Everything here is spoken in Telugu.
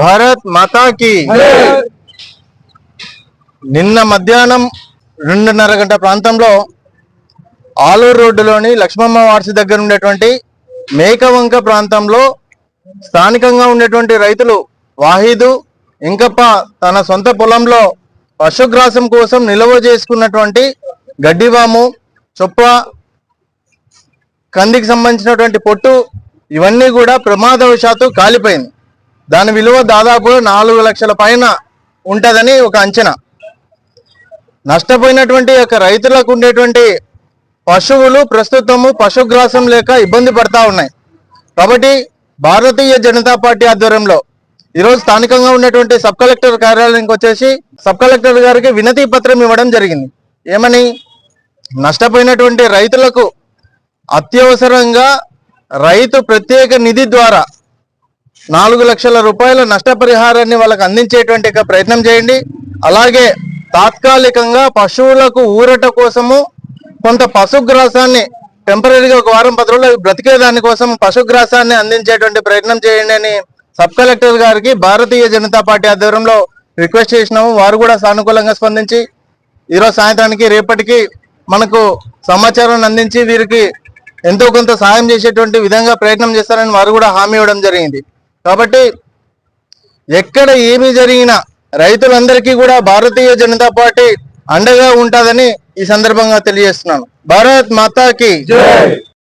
భారత్ మాతాకి నిన్న మధ్యాహ్నం రెండున్నర గంట ప్రాంతంలో ఆలూరు రోడ్డులోని లక్ష్మమ్మ వార్సి దగ్గర ఉండేటువంటి మేకవంక ప్రాంతంలో స్థానికంగా ఉండేటువంటి రైతులు వాహిదు ఇంకప్ప తన సొంత పొలంలో పశుగ్రాసం కోసం నిల్వ చేసుకున్నటువంటి గడ్డివాము చొప్ప కందికి సంబంధించినటువంటి పొట్టు ఇవన్నీ కూడా ప్రమాదవశాత్తు కాలిపోయింది. దాని విలువ దాదాపు నాలుగు లక్షల పైన ఉంటుందని ఒక అంచనా. నష్టపోయినటువంటి యొక్క రైతులకు ఉండేటువంటి పశువులు ప్రస్తుతము పశుగ్రాసం లేక ఇబ్బంది పడతా ఉన్నాయి. కాబట్టి భారతీయ జనతా పార్టీ ఆధ్వర్యంలో ఈరోజు స్థానికంగా ఉన్నటువంటి సబ్ కలెక్టర్ కార్యాలయానికి వచ్చేసి సబ్ కలెక్టర్ గారికి వినతి పత్రం ఇవ్వడం జరిగింది. ఏమని? నష్టపోయినటువంటి రైతులకు అత్యవసరంగా రైతు ప్రత్యేక నిధి ద్వారా నాలుగు లక్షల రూపాయల నష్టపరిహారాన్ని వాళ్ళకి అందించేటువంటి ప్రయత్నం చేయండి. అలాగే తాత్కాలికంగా పశువులకు ఊరట కోసము కొంత పశుగ్రాసాన్ని టెంపరీగా ఒక వారం పది రోజులు బ్రతికే దానికోసం పశుగ్రాసాన్ని అందించేటువంటి ప్రయత్నం చేయండి అని సబ్ కలెక్టర్ గారికి భారతీయ జనతా పార్టీ ఆధ్వర్యంలో రిక్వెస్ట్ చేసినాము. వారు కూడా సానుకూలంగా స్పందించి ఈరోజు సాయంత్రానికి రేపటికి మనకు సమాచారాన్ని అందించి వీరికి ఎంతో కొంత సహాయం చేసేటువంటి విధంగా ప్రయత్నం చేస్తారని వారు కూడా హామీ ఇవ్వడం జరిగింది. కాబట్టి ఎక్కడ ఏమి జరిగినా రైతులందరికీ కూడా భారతీయ జనతా పార్టీ అండగా ఉంటుందని ఈ సందర్భంగా తెలియజేస్తున్నాను. భారత్ మాతాకి